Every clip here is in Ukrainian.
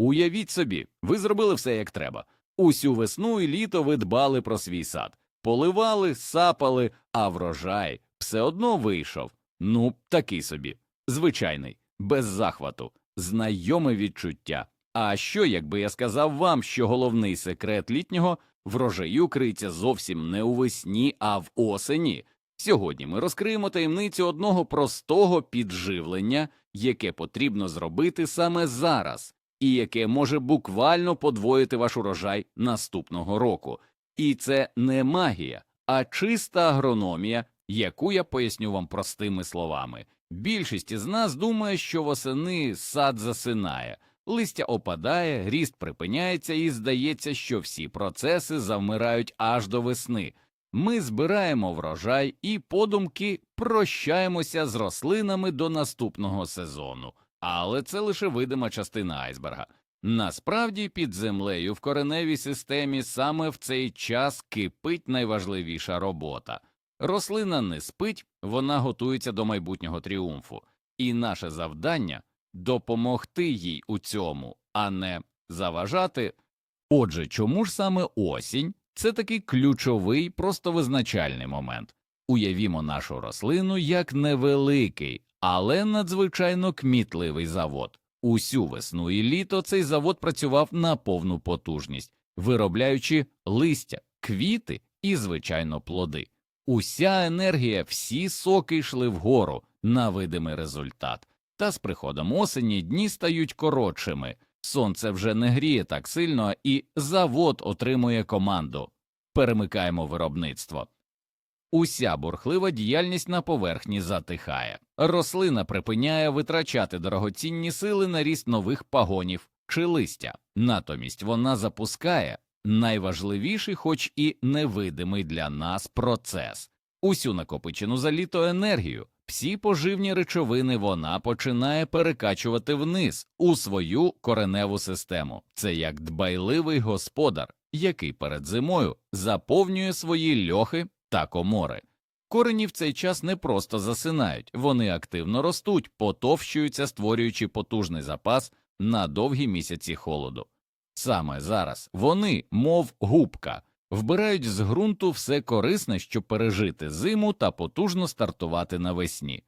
Уявіть собі, ви зробили все як треба. Усю весну і літо ви дбали про свій сад, поливали, сапали, а врожай все одно вийшов. Ну, такий собі, звичайний, без захвату, знайоме відчуття. А що, якби я сказав вам, що головний секрет літнього врожаю криється зовсім не у весні, а в осені? Сьогодні ми розкриємо таємницю одного простого підживлення, яке потрібно зробити саме зараз, і яке може буквально подвоїти ваш урожай наступного року. І це не магія, а чиста агрономія, яку я поясню вам простими словами. Більшість із нас думає, що восени сад засинає, листя опадає, ріст припиняється, і здається, що всі процеси завмирають аж до весни. Ми збираємо врожай і подумки прощаємося з рослинами до наступного сезону. Але це лише видима частина айсберга. Насправді під землею в кореневій системі саме в цей час кипить найважливіша робота. Рослина не спить, вона готується до майбутнього тріумфу, і наше завдання допомогти їй у цьому, а не заважати. Отже, чому ж саме осінь це такий ключовий, просто визначальний момент. Уявімо нашу рослину як невеликий, але надзвичайно кмітливий завод. Усю весну і літо цей завод працював на повну потужність, виробляючи листя, квіти і, звичайно, плоди. Уся енергія, всі соки йшли вгору на видимий результат. Та з приходом осені дні стають коротшими, сонце вже не гріє так сильно, і завод отримує команду. Перемикаємо виробництво. Уся бурхлива діяльність на поверхні затихає. Рослина припиняє витрачати дорогоцінні сили на ріст нових пагонів чи листя. Натомість вона запускає найважливіший, хоч і невидимий для нас процес. Усю накопичену за літо енергію, всі поживні речовини вона починає перекачувати вниз у свою кореневу систему. Це як дбайливий господар, який перед зимою заповнює свої льохи та комори. Корені в цей час не просто засинають, вони активно ростуть, потовщуються, створюючи потужний запас на довгі місяці холоду. Саме зараз вони, мов губка, вбирають з ґрунту все корисне, щоб пережити зиму та потужно стартувати навесні.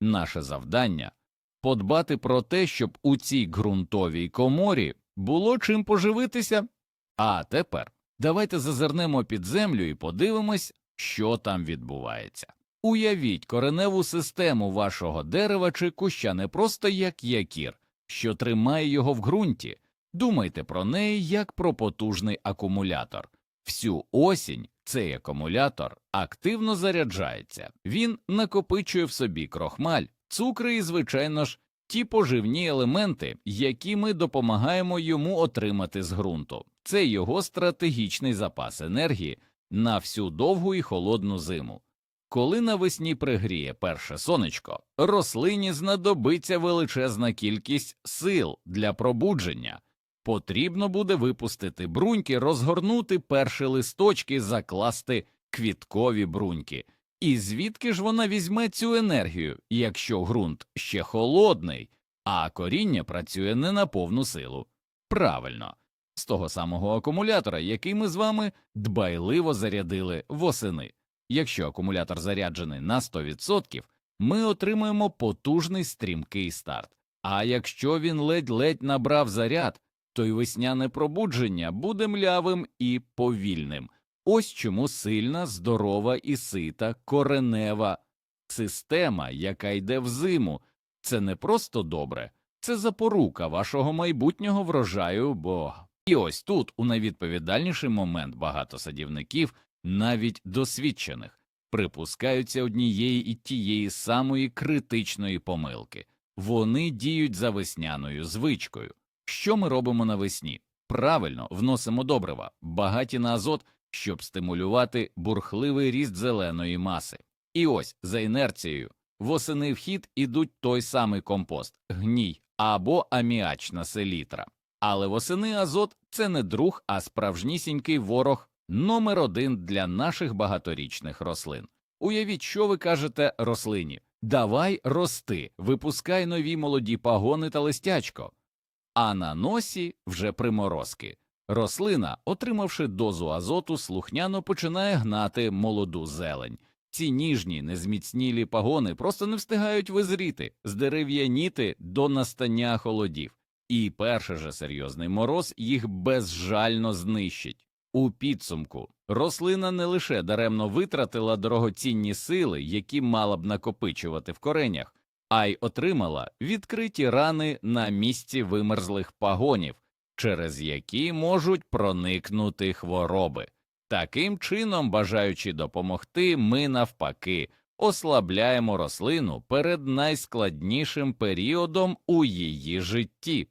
Наше завдання подбати про те, щоб у цій ґрунтовій коморі було чим поживитися. А тепер давайте зазирнемо під землю і подивимось, що там відбувається. Уявіть кореневу систему вашого дерева чи куща не просто як якір, що тримає його в ґрунті. Думайте про неї як про потужний акумулятор. Всю осінь цей акумулятор активно заряджається, він накопичує в собі крохмаль, цукри і, звичайно ж, ті поживні елементи, які ми допомагаємо йому отримати з ґрунту. Це його стратегічний запас енергії на всю довгу і холодну зиму. Коли навесні пригріє перше сонечко, рослині знадобиться величезна кількість сил для пробудження. Потрібно буде випустити бруньки, розгорнути перші листочки, закласти квіткові бруньки. І звідки ж вона візьме цю енергію, якщо ґрунт ще холодний, а коріння працює не на повну силу? Правильно, з того самого акумулятора, який ми з вами дбайливо зарядили восени. Якщо акумулятор заряджений на 100%, ми отримуємо потужний стрімкий старт. А якщо він ледь-ледь набрав заряд, то й весняне пробудження буде млявим і повільним. Ось чому сильна, здорова і сита коренева система, яка йде в зиму, це не просто добре, це запорука вашого майбутнього врожаю, бо і ось тут, у найвідповідальніший момент, багато садівників, навіть досвідчених, припускаються однієї і тієї самої критичної помилки вони діють за весняною звичкою. Що ми робимо навесні? Правильно вносимо добрива, багаті на азот, щоб стимулювати бурхливий ріст зеленої маси. І ось за інерцією восени в хід ідуть той самий компост, гній або аміачна селітра. Але восени азот це не друг, а справжнісінький ворог номер один для наших багаторічних рослин. Уявіть, що ви кажете рослині давай рости, випускай нові молоді пагони та листячко. а на носі вже приморозки. Рослина, отримавши дозу азоту, слухняно починає гнати молоду зелень. Ці ніжні, незміцнілі пагони просто не встигають визріти, здерев'яніти до настання холодів, і перший же серйозний мороз їх безжально знищить. У підсумку рослина не лише даремно витратила дорогоцінні сили, які мала б накопичувати в коренях, а й отримала відкриті рани на місці вимерзлих пагонів, через які можуть проникнути хвороби. Таким чином, бажаючи допомогти, ми навпаки ослабляємо рослину перед найскладнішим періодом у її житті.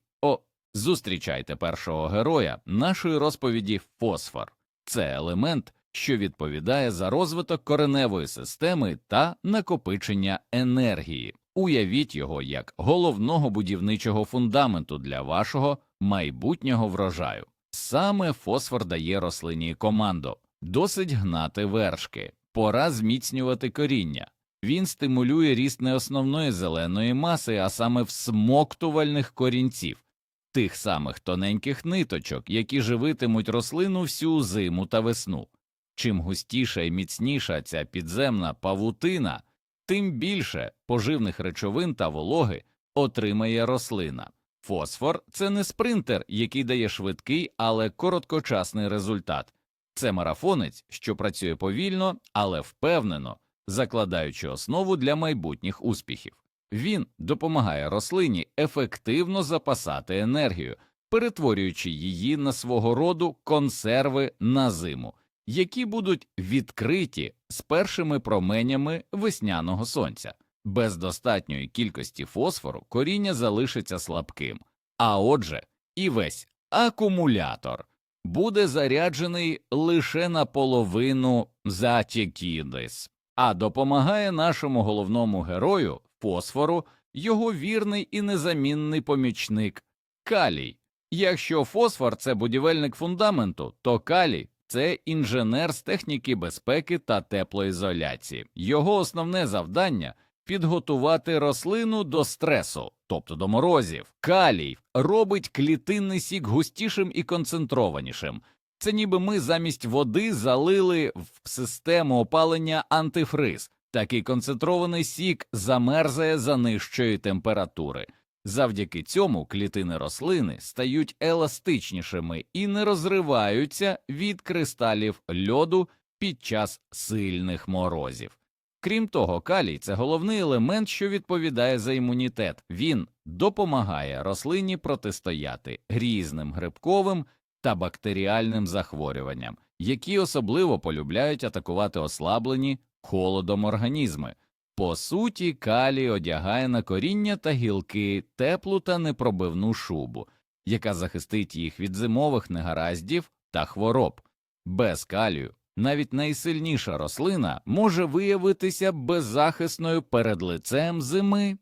Зустрічайте першого героя нашої розповіді фосфор. Це елемент, що відповідає за розвиток кореневої системи та накопичення енергії. Уявіть його як головного будівничого фундаменту для вашого майбутнього врожаю. Саме фосфор дає рослині команду досить гнати вершки, пора зміцнювати коріння. Він стимулює ріст не основної зеленої маси, а саме всмоктувальних корінців, тих самих тоненьких ниточок, які живитимуть рослину всю зиму та весну. Чим густіша і міцніша ця підземна павутина, тим більше поживних речовин та вологи отримає рослина. Фосфор це не спринтер, який дає швидкий, але короткочасний результат. Це марафонець, що працює повільно, але впевнено, закладаючи основу для майбутніх успіхів. Він допомагає рослині ефективно запасати енергію, перетворюючи її на свого роду консерви на зиму, які будуть відкриті з першими променями весняного сонця. Без достатньої кількості фосфору коріння залишиться слабким, а отже, і весь акумулятор буде заряджений лише наполовину затікідис, а допомагає нашому головному герою фосфору його вірний і незамінний помічник калій. Якщо фосфор це будівельник фундаменту, то калій це інженер з техніки безпеки та теплоізоляції. Його основне завдання підготувати рослину до стресу, тобто до морозів. Калій робить клітинний сік густішим і концентрованішим. Це ніби ми замість води залили в систему опалення антифриз. Такий концентрований сік замерзає за нижчої температури. Завдяки цьому клітини рослини стають еластичнішими і не розриваються від кристалів льоду під час сильних морозів. Крім того, калій це головний елемент, що відповідає за імунітет. Він допомагає рослині протистояти різним грибковим та бактеріальним захворюванням, які особливо полюбляють атакувати ослаблені холодом організми. По суті, калій одягає на коріння та гілки теплу та непробивну шубу, яка захистить їх від зимових негараздів та хвороб. Без калію навіть найсильніша рослина може виявитися беззахисною перед лицем зими.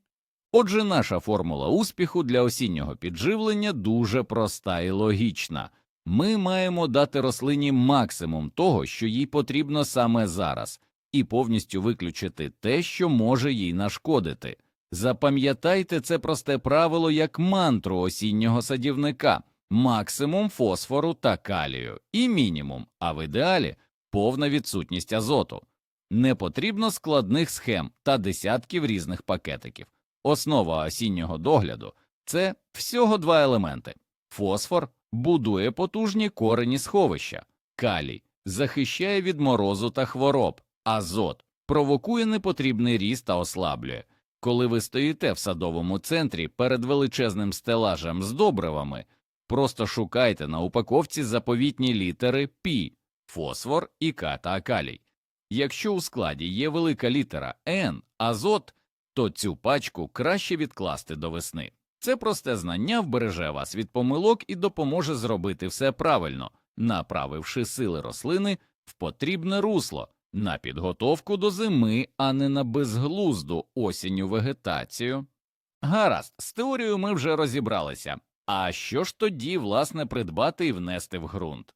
Отже, наша формула успіху для осіннього підживлення дуже проста і логічна. Ми маємо дати рослині максимум того, що їй потрібно саме зараз, і повністю виключити те, що може їй нашкодити. Запам'ятайте це просте правило як мантру осіннього садівника максимум фосфору та калію, і мінімум, а в ідеалі повна відсутність азоту. Не потрібно складних схем та десятків різних пакетиків. Основа осіннього догляду це всього два елементи. Фосфор будує потужні корені сховища, калій захищає від морозу та хвороб, азот провокує непотрібний ріст та ослаблює. Коли ви стоїте в садовому центрі перед величезним стелажем з добривами, просто шукайте на упаковці заповітні літери Пі, фосфор і К та калій. Якщо у складі є велика літера Н, азот, то цю пачку краще відкласти до весни. Це просте знання вбереже вас від помилок і допоможе зробити все правильно, направивши сили рослини в потрібне русло на підготовку до зими, а не на безглузду осінню вегетацію. Гаразд, з теорією ми вже розібралися. А що ж тоді, власне, придбати і внести в ґрунт?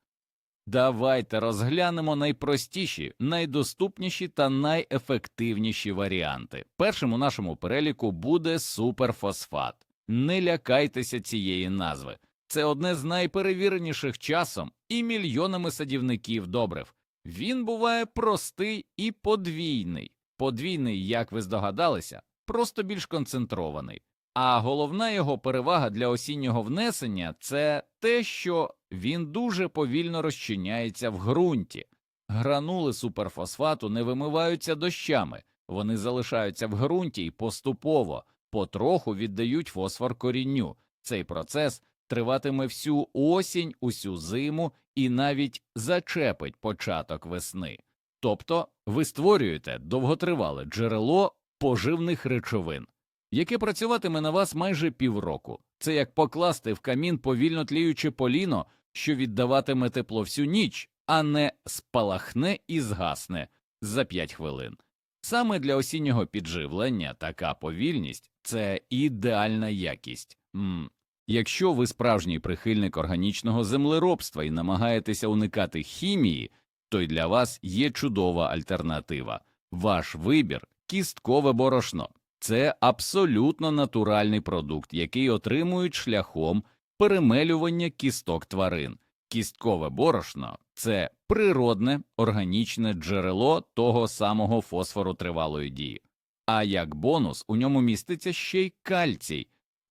Давайте розглянемо найпростіші, найдоступніші та найефективніші варіанти. Першим у нашому переліку буде суперфосфат. Не лякайтеся цієї назви. Це одне з найперевіреніших часом і мільйонами садівників добрив. Він буває простий і подвійний. Подвійний, як ви здогадалися, просто більш концентрований. А головна його перевага для осіннього внесення це те, що він дуже повільно розчиняється в ґрунті. Гранули суперфосфату не вимиваються дощами, вони залишаються в ґрунті і поступово, потроху віддають фосфор корінню. Цей процес триватиме всю осінь, усю зиму і навіть зачепить початок весни. Тобто ви створюєте довготривале джерело поживних речовин, яке працюватиме на вас майже півроку. Це як покласти в камін повільно тліюче поліно, що віддаватиме тепло всю ніч, а не спалахне і згасне за 5 хвилин. Саме для осіннього підживлення така повільність це ідеальна якість. М. Якщо ви справжній прихильник органічного землеробства і намагаєтеся уникати хімії, то й для вас є чудова альтернатива. Ваш вибір кісткове борошно. Це абсолютно натуральний продукт, який отримують шляхом перемелювання кісток тварин. Кісткове борошно це природне органічне джерело того самого фосфору тривалої дії. А як бонус у ньому міститься ще й кальцій,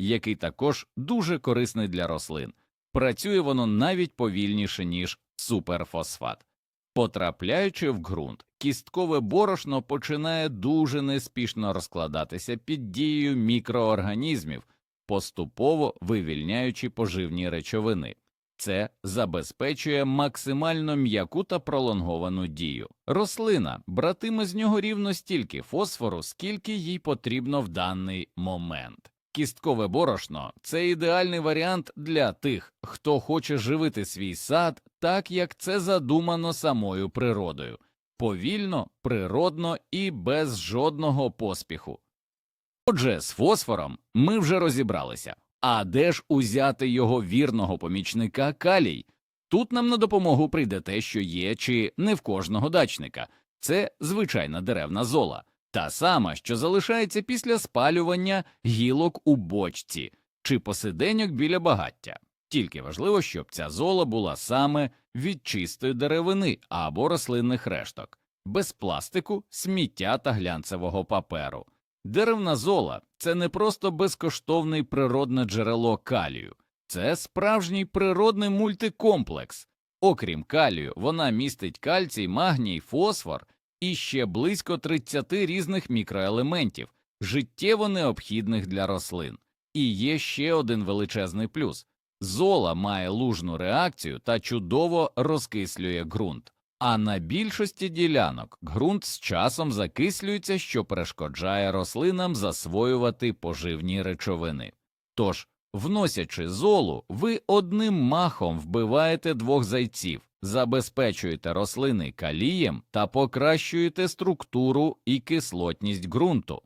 який також дуже корисний для рослин. Працює воно навіть повільніше, ніж суперфосфат. Потрапляючи в ґрунт, кісткове борошно починає дуже неспішно розкладатися під дією мікроорганізмів, поступово вивільняючи поживні речовини. Це забезпечує максимально м'яку та пролонговану дію. Рослина братиме з нього рівно стільки фосфору, скільки їй потрібно в даний момент. Кісткове борошно це ідеальний варіант для тих, хто хоче живити свій сад так, як це задумано самою природою, повільно, природно і без жодного поспіху. Отже, з фосфором ми вже розібралися. А де ж узяти його вірного помічника калій? Тут нам на допомогу прийде те, що є чи не в кожного дачника це звичайна деревна зола, та сама, що залишається після спалювання гілок у бочці чи посиденьок біля багаття. Тільки важливо, щоб ця зола була саме від чистої деревини або рослинних решток, без пластику, сміття та глянцевого паперу. Деревна зола це не просто безкоштовне природне джерело калію, це справжній природний мультикомплекс. Окрім калію, вона містить кальцій, магній, фосфор і ще близько 30 різних мікроелементів, життєво необхідних для рослин. І є ще один величезний плюс зола має лужну реакцію та чудово розкислює ґрунт. А на більшості ділянок ґрунт з часом закислюється, що перешкоджає рослинам засвоювати поживні речовини. Тож, вносячи золу, ви одним махом вбиваєте двох зайців, забезпечуєте рослини калієм та покращуєте структуру і кислотність ґрунту.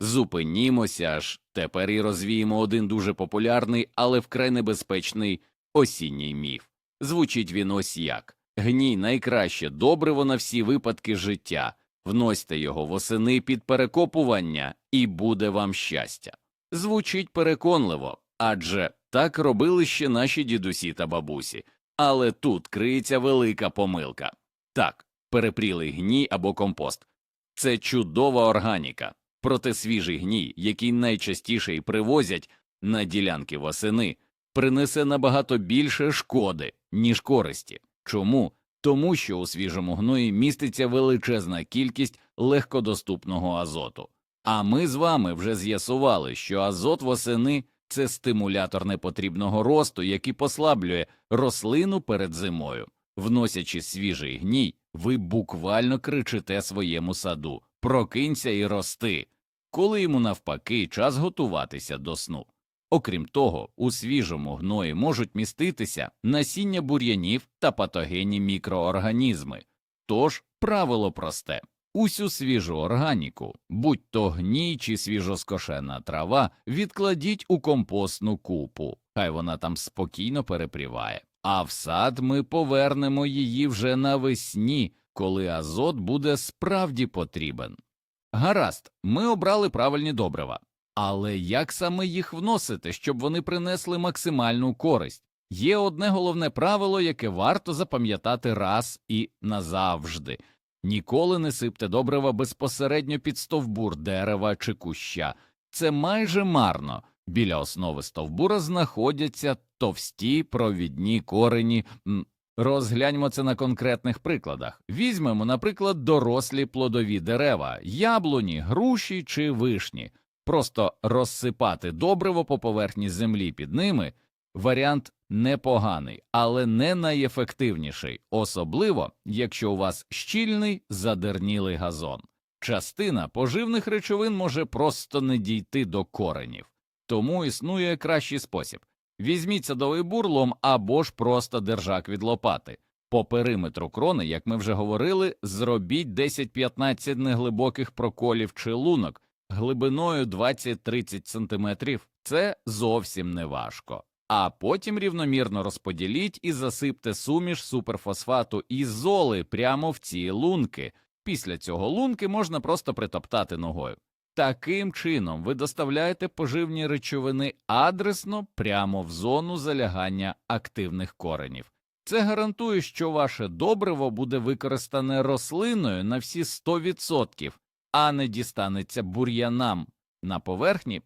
Зупинімося ж, тепер і розвіємо один дуже популярний, але вкрай небезпечний осінній міф. Звучить він ось як. Гній найкраще добриво на всі випадки життя, вносьте його восени під перекопування, і буде вам щастя. Звучить переконливо, адже так робили ще наші дідусі та бабусі, але тут криється велика помилка. Так, перепрілий гній або компост це чудова органіка, проте свіжий гній, який найчастіше й привозять на ділянки восени, принесе набагато більше шкоди, ніж користі. Чому? Тому що у свіжому гної міститься величезна кількість легкодоступного азоту. А ми з вами вже з'ясували, що азот восени це стимулятор непотрібного росту, який послаблює рослину перед зимою. Вносячи свіжий гній, ви буквально кричите своєму саду прокинься і рости, коли йому навпаки час готуватися до сну. Окрім того, у свіжому гної можуть міститися насіння бур'янів та патогенні мікроорганізми. Тож правило просте усю свіжу органіку, будь то гній чи свіжоскошена трава, відкладіть у компостну купу, хай вона там спокійно перепріває. А в сад ми повернемо її вже навесні, коли азот буде справді потрібен. Гаразд, ми обрали правильні добрива. Але як саме їх вносити, щоб вони принесли максимальну користь? Є одне головне правило, яке варто запам'ятати раз і назавжди ніколи не сипте добрива безпосередньо під стовбур дерева чи куща. Це майже марно. Біля основи стовбура знаходяться товсті провідні корені. Розгляньмо це на конкретних прикладах. Візьмемо, наприклад, дорослі плодові дерева, яблуні, груші чи вишні. Просто розсипати добриво по поверхні землі під ними варіант непоганий, але не найефективніший, особливо якщо у вас щільний задернілий газон. Частина поживних речовин може просто не дійти до коренів, тому існує кращий спосіб. Візьміть садовий бурлом або ж просто держак від лопати. По периметру крони, як ми вже говорили, зробіть 10-15 неглибоких проколів чи лунок глибиною 20-30 см. Це зовсім не важко. А потім рівномірно розподіліть і засипте суміш суперфосфату і золи прямо в ці лунки. Після цього лунки можна просто притоптати ногою. Таким чином ви доставляєте поживні речовини адресно прямо в зону залягання активних коренів. Це гарантує, що ваше добриво буде використане рослиною на всі 100%, а не дістанеться бур'янам на поверхні.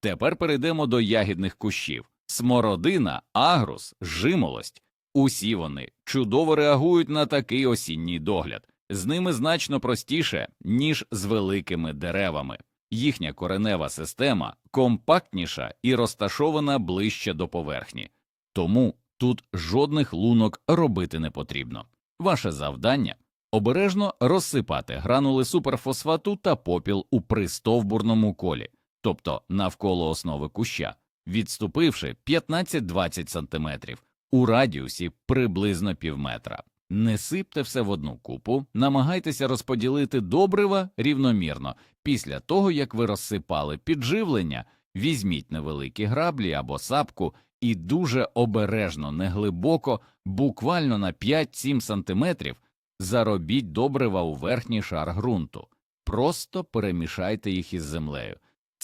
Тепер перейдемо до ягідних кущів. Смородина, агрус, жимолость. Усі вони чудово реагують на такий осінній догляд. З ними значно простіше, ніж з великими деревами. Їхня коренева система компактніша і розташована ближче до поверхні, тому тут жодних лунок робити не потрібно. Ваше завдання обережно розсипати гранули суперфосфату та попіл у пристовбурному колі, тобто навколо основи куща, відступивши 15-20 см у радіусі приблизно півметра. Не сипте все в одну купу, намагайтеся розподілити добрива рівномірно. Після того, як ви розсипали підживлення, візьміть невеликі граблі або сапку і дуже обережно, неглибоко, буквально на 5-7 см, заробіть добрива у верхній шар ґрунту. Просто перемішайте їх із землею.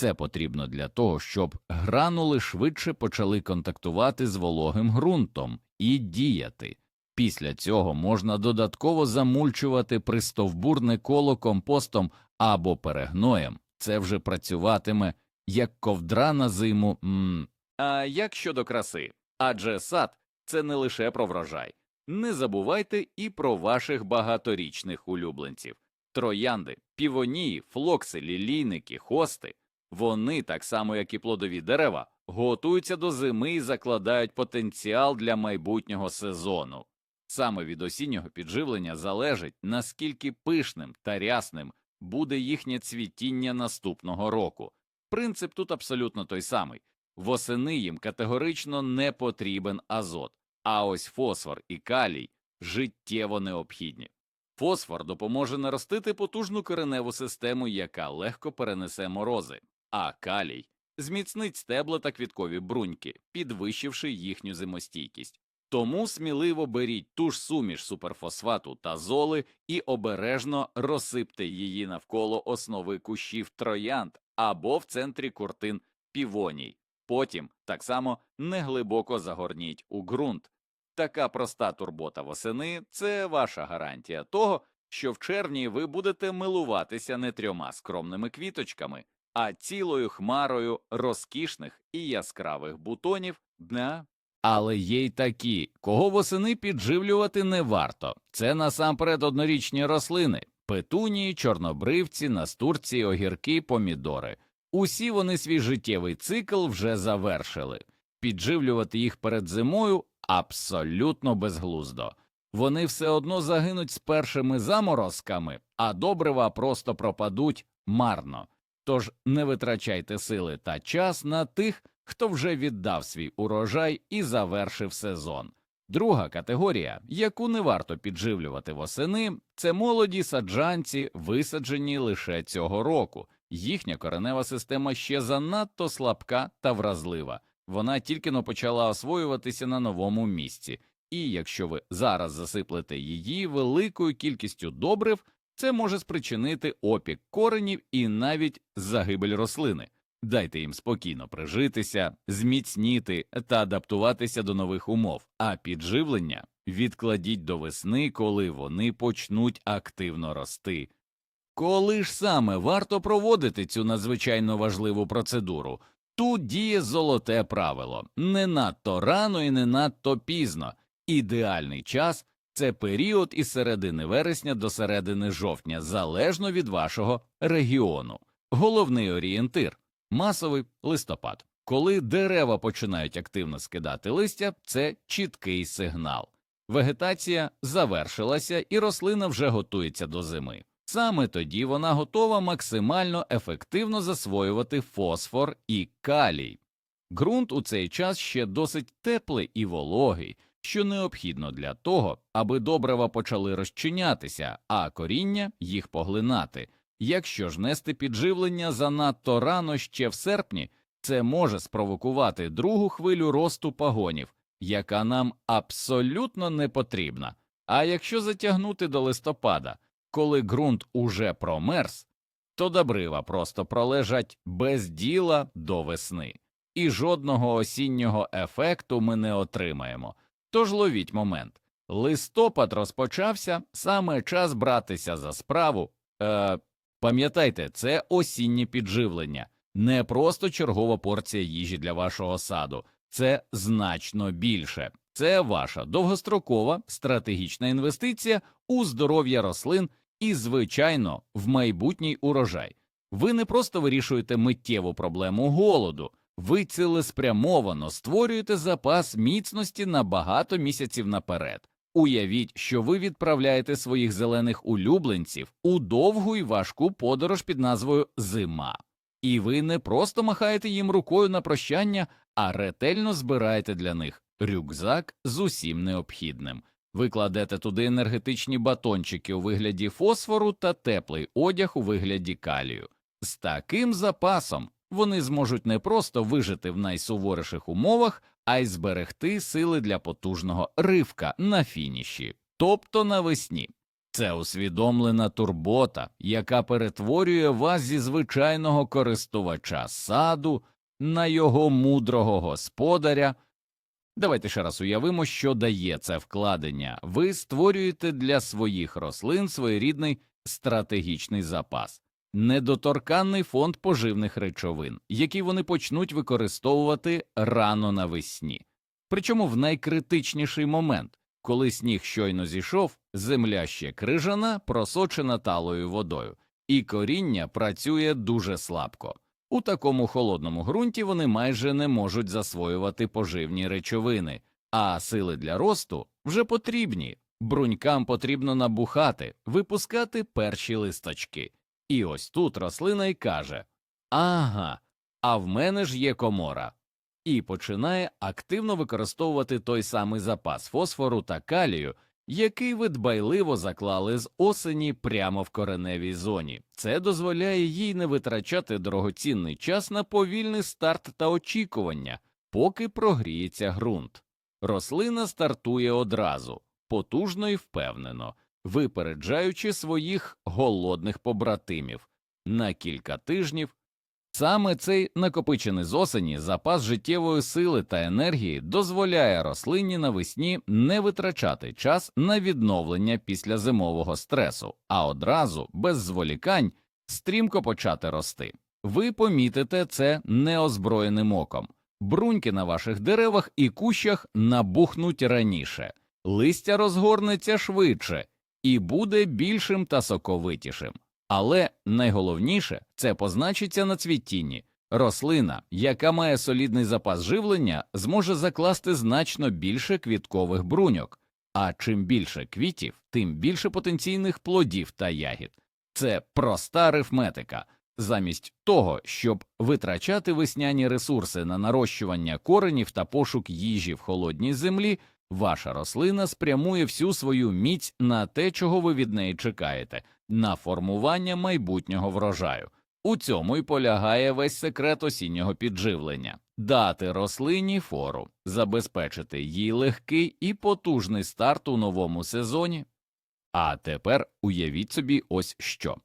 Це потрібно для того, щоб гранули швидше почали контактувати з вологим ґрунтом і діяти. Після цього можна додатково замульчувати пристовбурне коло компостом або перегноєм. Це вже працюватиме як ковдра на зиму. М. А як щодо краси? Адже сад це не лише про врожай. Не забувайте і про ваших багаторічних улюбленців троянди, півонії, флокси, лілійники, хости. Вони, так само як і плодові дерева, готуються до зими і закладають потенціал для майбутнього сезону. Саме від осіннього підживлення залежить, наскільки пишним та рясним буде їхнє цвітіння наступного року. Принцип тут абсолютно той самий восени їм категорично не потрібен азот, а ось фосфор і калій життєво необхідні. Фосфор допоможе наростити потужну кореневу систему, яка легко перенесе морози, а калій зміцнить стебла та квіткові бруньки, підвищивши їхню зимостійкість. Тому сміливо беріть ту ж суміш суперфосфату та золи і обережно розсипте її навколо основи кущів троянд або в центрі куртин півоній. Потім так само неглибоко загорніть у ґрунт. Така проста турбота восени це ваша гарантія того, що в червні ви будете милуватися не трьома скромними квіточками, а цілою хмарою розкішних і яскравих бутонів дня. Але є й такі, кого восени підживлювати не варто. Це насамперед однорічні рослини петунії, чорнобривці, настурці, огірки, помідори. Усі вони свій життєвий цикл вже завершили. Підживлювати їх перед зимою абсолютно безглуздо. Вони все одно загинуть з першими заморозками, а добрива просто пропадуть марно. Тож не витрачайте сили та час на тих, хто вже віддав свій урожай і завершив сезон. Друга категорія, яку не варто підживлювати восени, це молоді саджанці, висаджені лише цього року. Їхня коренева система ще занадто слабка та вразлива. Вона тільки но почала освоюватися на новому місці, і якщо ви зараз засиплете її великою кількістю добрив, це може спричинити опік коренів і навіть загибель рослини. Дайте їм спокійно прижитися, зміцніти та адаптуватися до нових умов, а підживлення відкладіть до весни, коли вони почнуть активно рости. Коли ж саме варто проводити цю надзвичайно важливу процедуру? Тут діє золоте правило не надто рано і не надто пізно. Ідеальний час це період із середини вересня до середини жовтня, залежно від вашого регіону. Головний орієнтир масовий листопад. Коли дерева починають активно скидати листя, це чіткий сигнал. Вегетація завершилася і рослина вже готується до зими. Саме тоді вона готова максимально ефективно засвоювати фосфор і калій. Ґрунт у цей час ще досить теплий і вологий, що необхідно для того, аби добрива почали розчинятися, а коріння їх поглинати. Якщо ж нести підживлення занадто рано ще в серпні, це може спровокувати другу хвилю росту пагонів, яка нам абсолютно не потрібна. А якщо затягнути до листопада, коли ґрунт уже промерз, то добрива просто пролежать без діла до весни, і жодного осіннього ефекту ми не отримаємо. Тож ловіть момент. Листопад розпочався, саме час братися за справу. Е, пам'ятайте, це осіннє підживлення, не просто чергова порція їжі для вашого саду, це значно більше. Це ваша довгострокова стратегічна інвестиція у здоров'я рослин і, звичайно, в майбутній урожай. Ви не просто вирішуєте миттєву проблему голоду, ви цілеспрямовано створюєте запас міцності на багато місяців наперед. Уявіть, що ви відправляєте своїх зелених улюбленців у довгу й важку подорож під назвою Зима. І ви не просто махаєте їм рукою на прощання, а ретельно збираєте для них рюкзак з усім необхідним. Ви кладете туди енергетичні батончики у вигляді фосфору та теплий одяг у вигляді калію. З таким запасом вони зможуть не просто вижити в найсуворіших умовах, а й зберегти сили для потужного ривка на фініші, тобто навесні. Це усвідомлена турбота, яка перетворює вас зі звичайного користувача саду на його мудрого господаря. Давайте ще раз уявимо, що дає це вкладення. Ви створюєте для своїх рослин своєрідний стратегічний запас, недоторканний фонд поживних речовин, які вони почнуть використовувати рано навесні. Причому в найкритичніший момент, коли сніг щойно зійшов, земля ще крижана, просочена талою водою, і коріння працює дуже слабко. У такому холодному ґрунті вони майже не можуть засвоювати поживні речовини, а сили для росту вже потрібні. Брунькам потрібно набухати, випускати перші листочки. І ось тут рослина й каже Ага, а в мене ж є комора. І починає активно використовувати той самий запас фосфору та калію, який ви дбайливо заклали з осені прямо в кореневій зоні. Це дозволяє їй не витрачати дорогоцінний час на повільний старт та очікування, поки прогріється ґрунт. Рослина стартує одразу, потужно і впевнено, випереджаючи своїх голодних побратимів на кілька тижнів. Саме цей накопичений з осені запас життєвої сили та енергії дозволяє рослині навесні не витрачати час на відновлення після зимового стресу, а одразу, без зволікань, стрімко почати рости. Ви помітите це неозброєним оком. Бруньки на ваших деревах і кущах набухнуть раніше, листя розгорнеться швидше і буде більшим та соковитішим. Але найголовніше це позначиться на цвітінні. Рослина, яка має солідний запас живлення, зможе закласти значно більше квіткових бруньок, а чим більше квітів, тим більше потенційних плодів та ягід. Це проста арифметика. Замість того, щоб витрачати весняні ресурси на нарощування коренів та пошук їжі в холодній землі, ваша рослина спрямує всю свою міць на те, чого ви від неї чекаєте, на формування майбутнього врожаю. У цьому й полягає весь секрет осіннього підживлення дати рослині фору, забезпечити їй легкий і потужний старт у новому сезоні. А тепер уявіть собі ось що.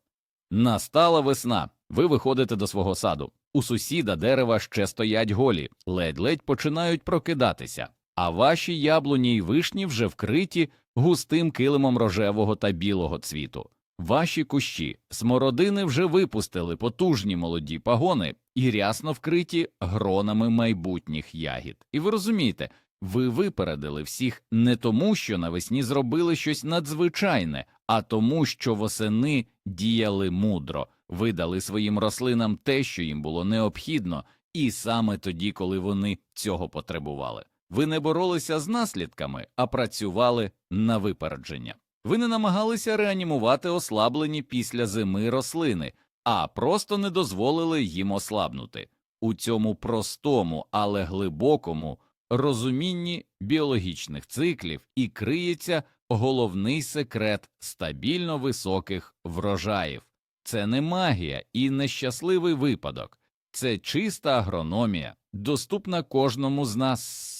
Настала весна, ви виходите до свого саду, У сусіда дерева ще стоять голі, ледь-ледь починають прокидатися, а ваші яблуні й вишні вже вкриті густим килимом рожевого та білого цвіту. Ваші кущі смородини вже випустили потужні молоді пагони і рясно вкриті гронами майбутніх ягід. І ви розумієте, ви випередили всіх не тому, що навесні зробили щось надзвичайне, а тому, що восени діяли мудро, видали своїм рослинам те, що їм було необхідно, і саме тоді, коли вони цього потребували. Ви не боролися з наслідками, а працювали на випередження. Ви не намагалися реанімувати ослаблені після зими рослини, а просто не дозволили їм ослабнути. У цьому простому, але глибокому розумінні біологічних циклів і криється головний секрет стабільно високих врожаїв. Це не магія і нещасливий випадок, це чиста агрономія, доступна кожному з нас.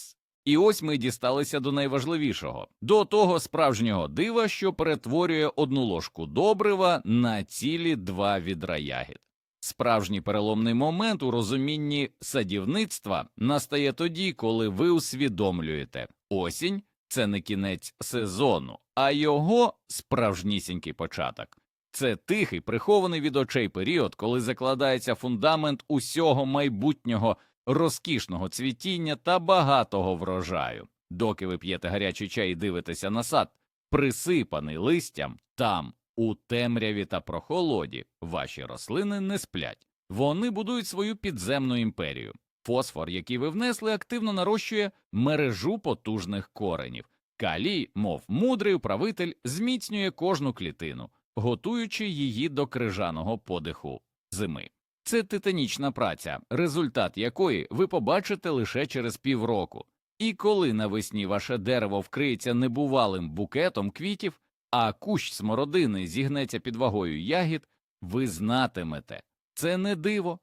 І ось ми дісталися до найважливішого до того справжнього дива, що перетворює одну ложку добрива на цілі два відра ягід. Справжній переломний момент у розумінні садівництва настає тоді, коли ви усвідомлюєте осінь це не кінець сезону, а його справжнісінький початок. Це тихий, прихований від очей період, коли закладається фундамент усього майбутнього розкішного цвітіння та багатого врожаю. Доки ви п'єте гарячий чай і дивитеся на сад, присипаний листям, там, у темряві та прохолоді, ваші рослини не сплять. Вони будують свою підземну імперію. Фосфор, який ви внесли, активно нарощує мережу потужних коренів. Калій, мов мудрий управитель, зміцнює кожну клітину, готуючи її до крижаного подиху зими. Це титанічна праця, результат якої ви побачите лише через півроку. І коли навесні ваше дерево вкриється небувалим букетом квітів, а кущ смородини зігнеться під вагою ягід, ви знатимете це не диво,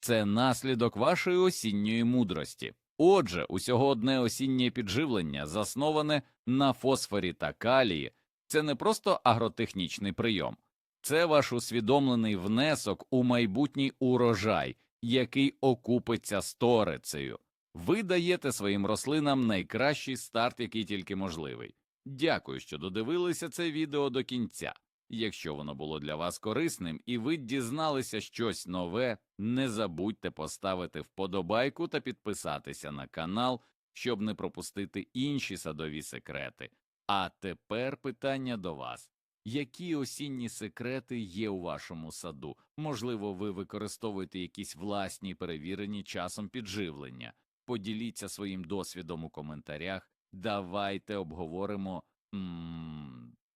це наслідок вашої осінньої мудрості. Отже, усього одне осіннє підживлення, засноване на фосфорі та калії, це не просто агротехнічний прийом, це ваш усвідомлений внесок у майбутній урожай, який окупиться сторицею. Ви даєте своїм рослинам найкращий старт, який тільки можливий. Дякую, що додивилися це відео до кінця. Якщо воно було для вас корисним і ви дізналися щось нове, не забудьте поставити вподобайку та підписатися на канал, щоб не пропустити інші садові секрети. А тепер питання до вас. Які осінні секрети є у вашому саду? Можливо, ви використовуєте якісь власні перевірені часом підживлення. Поділіться своїм досвідом у коментарях. Давайте обговоримо